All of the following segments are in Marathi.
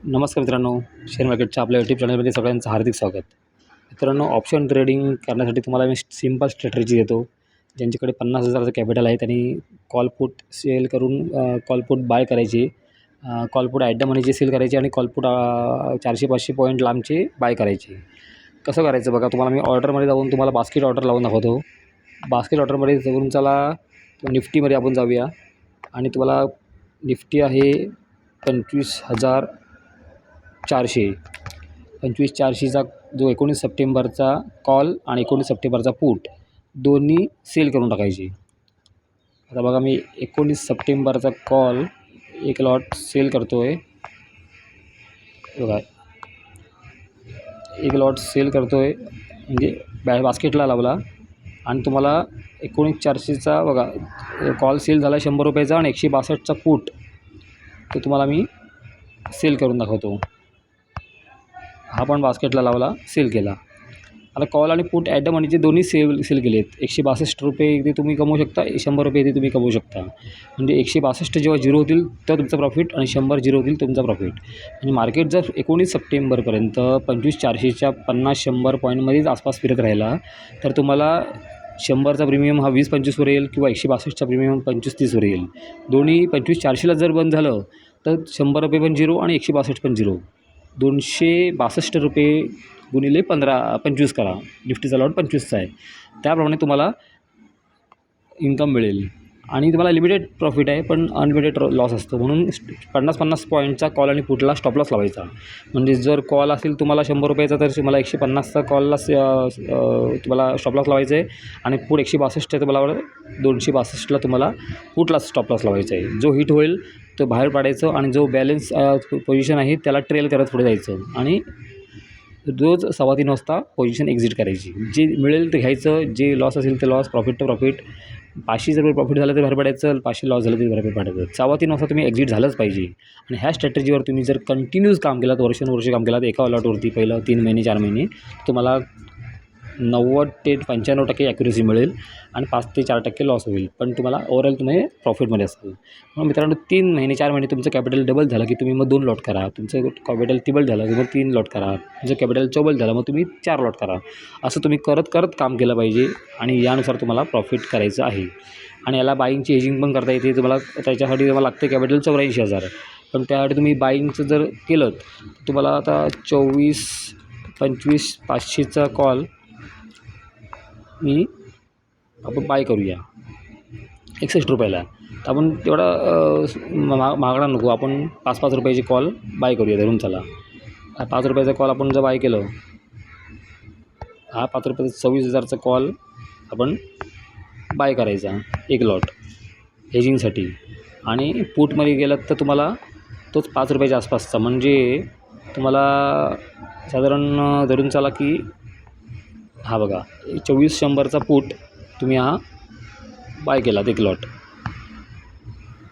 नमस्कार मित्रांनो शेअर मार्केटच्या आपल्या यूट्यूब चॅनलमध्ये सगळ्यांचं हार्दिक स्वागत. मित्रांनो ऑप्शन ट्रेडिंग करण्यासाठी तुम्हाला मी सिंपल स्ट्रॅटजी देतो ज्यांच्याकडे पन्नास हजाराचं कॅपिटल आहे त्यांनी कॉलपुट सेल करून कॉलपुट बाय करायचे कॉलपुट ॲट द मनीचे सेल करायचे आणि कॉलपुट चारशे पाचशे पॉईंट लांबचे बाय करायचे. कसं करायचं बघा तुम्हाला मी ऑर्डरमध्ये जाऊन तुम्हाला बास्केट ऑर्डर लावून दाखवतो. बास्केट ऑर्डरमध्ये जाऊन चला निफ्टीमध्ये आपण जाऊया. आणि तुम्हाला निफ्टी आहे पंचवीस हजार चारशे. पंचवीस चारशेचा जो एकोणीस सप्टेंबरचा कॉल आणि एकोणीस सप्टेंबरचा पूट दोन्ही सेल करून टाकायचे. आता बघा मी एकोणीस सप्टेंबरचा कॉल एक लॉट सेल करतो आहे बघा. एक लॉट सेल करतो आहे म्हणजे बॅ बास्केटला लावला. आणि तुम्हाला एकोणीस चारशेचा बघा कॉल सेल झाला शंभर रुपयाचा आणि एकशे बासष्टचा पूट तो तुम्हाला मी सेल करून दाखवतो. हा पण बास्केटला लावला सेल केला. आता कॉल आणि पुट ॲट द मनीचे दोन्ही सेल सेल केले आहेत एकशे बासष्ट रुपये इथे तुम्ही कमवू शकता शंभर रुपये इथे तुम्ही कमवू शकता. म्हणजे एकशे बासष्ट जेव्हा झिरो होतील तेव्हा तुमचं प्रॉफिट आणि शंभर झिरो होतील तुमचा प्रॉफिट आणि मार्केट जर एकोणीस सप्टेंबरपर्यंत पंचवीस चारशेच्या पन्नास शंभर पॉईंटमध्येच आसपास फिरत राहिला तर तुम्हाला शंभरचा प्रीमियम हा वीस पंचवीसवर येईल किंवा एकशे बासष्टचा प्रीमियम पंचवीस तीसवर येईल. दोन्ही पंचवीस चारशेला जर बंद झालं तर शंभर रुपये पण झिरो आणि एकशे बासष्ट पण झिरो दोनशे बासष्ट रुपये गुणिले पंधरा पंचवीस करा. निफ्टीचा लॉट पंचवीसचा आहे. त्याप्रमाणे तुम्हाला इन्कम मिळेल. आणि तुम्हाला लिमिटेड प्रॉफिट आहे पण अनलिमिटेड लॉस असतो. म्हणून पन्नास पन्नास पॉईंटचा कॉल आणि पुटला स्टॉप लॉस लावायचा. म्हणजे जर कॉल असेल तुम्हाला शंभर रुपयाचा तर तुम्हाला एकशे पन्नासचा कॉलला तुम्हाला स्टॉप लॉस लावायचा आहे आणि पुढ एकशे बासष्ट आहे तुम्हाला दोनशे बासष्टला तुम्हाला पुटला स्टॉप लॉस लावायचा आहे जो हिट होईल तो बाहेर पाडायचं आणि जो बॅलन्स पोझिशन आहे त्याला ट्रेल करत पुढे जायचं. आणि रोज सव्वा तीन वाजता पोझिशन एक्झिट करायची. जे मिळेल ते घ्यायचं जे लॉस असेल ते लॉस प्रॉफिट टू प्रॉफिट पाचशे जर प्रॉफिट झालं तर भर पडायचं पाचशे लॉस झालं तरी भर पडायचं सव्वा तीन वाजता तुम्ही एक्झिट झालंच पाहिजे. आणि ह्या स्ट्रॅटेजीवर तुम्ही जर कंटिन्यूज काम केलात वर्षानुवर्ष काम केलात एका अलॉटवरती पहिलं तीन महिने चार महिने तुम्हाला नव्वद ते पंच्याण्णव टक्के ॲक्युरेसी मिळेल आणि पाच ते चार टक्के लॉस होईल. पण तुम्हाला ओवरऑल तुम्ही प्रॉफिटमध्ये असाल. मग मित्रांनो तीन महिने चार महिने तुमचं कॅपिटल डबल झालं की तुम्ही मग दोन लॉट करा. तुमचं कॅपिटल तिबल झालं की मग तीन लॉट करा. तुमचं कॅपिटल चौबल झालं मग तुम्ही चार लॉट करा. असं तुम्ही करत करत काम केलं पाहिजे आणि यानुसार तुम्हाला प्रॉफिट करायचं आहे. आणि याला बाईंगची एजिंग पण करता येते. तुम्हाला त्याच्यासाठी तुम्हाला लागते कॅपिटल चौऱ्याऐंशी हजार. पण त्यासाठी तुम्ही बाईंगचं जर केलं तर तुम्हाला आता चोवीस पंचवीस पाचशेचा कॉल मी आपण बाय करूया. एकसष्ट रुपयाला. तर आपण तेवढा महा मागणा नको आपण पाच पाच रुपयाची कॉल बाय करूया धरून चला पाच रुपयाचा कॉल आपण जर बाय केलं हा पाच रुपयाचा सव्वीस हजारचा कॉल आपण बाय करायचा एक लॉट हेजिंगसाठी आणि पूटमध्ये गेलात तर तुम्हाला तोच पाच रुपयाच्या आसपासचा. म्हणजे तुम्हाला साधारण धरून चला की हा बघा चोवीस शंभरचा पूट तुम्ही हा बाय केलात एक लॉट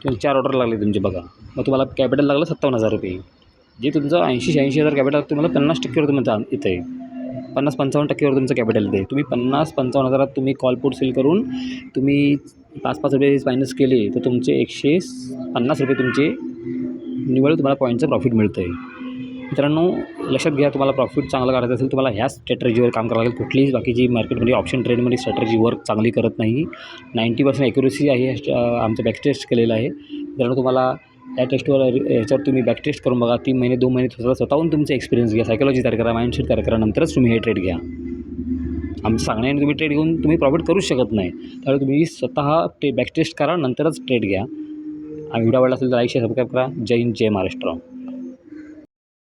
तुम्ही चार ऑर्डर लागले तुमचे बघा. मग तुम्हाला कॅपिटल लागलं सत्तावन्न हजार रुपये. जे तुमचं ऐंशी शहाऐंशी हजार कॅपिटल तुम्हाला पन्नास टक्केवर तुम्ही येतं आहे पन्नास पंचावन्न टक्केवर तुमचं कॅपिटल येते तुम्ही पन्नास पंचावन्न हजारात तुम्ही कॉल पुट सेल करून तुम्ही पाच पाच रुपये मायनस केले तर तुमचे एकशे पन्नास रुपये तुमचे निवड तुम्हाला पॉईंटचं प्रॉफिट मिळतं आहे मित्रांनो लक्षात घ्या तुम्हाला प्रॉफिट चांगलं काढायचं असेल तुम्हाला ह्याच स्ट्रॅटर्जीवर काम करावं लागेल. कुठलीच बाकीची मार्केटमध्ये ऑप्शन ट्रेडमध्ये स्ट्रॅटर्जी वर्क चांगली करत नाही. नाईंटी पर्सेंट ॲक्युरेसी आहे आमचं बॅक टेस्ट केलेलं आहे. मित्रांनो तुम्हाला या टेस्टवर ह्याच्यावर तुम्ही बॅक टेस्ट करून बघा. तीन महिने दोन महिने स्वतः स्वतःहून तुमचा एक्सपिरियन्स घ्या. सायकोलॉजी तयार करा माइंडसेट तयार करा. नंतरच तुम्ही हे ट्रेड घ्या. आमचं सांगण्याने तुम्ही ट्रेड घेऊन तुम्ही प्रॉफिट करूच शकत नाही. त्यामुळे तुम्ही स्वतः ते बॅक टेस्ट करा नंतरच ट्रेड घ्या. आणि व्हिडिओ आवडला असेल तर लाईक शेअर सबस्क्राईब करा. जय हिंद जय महाराष्ट्र.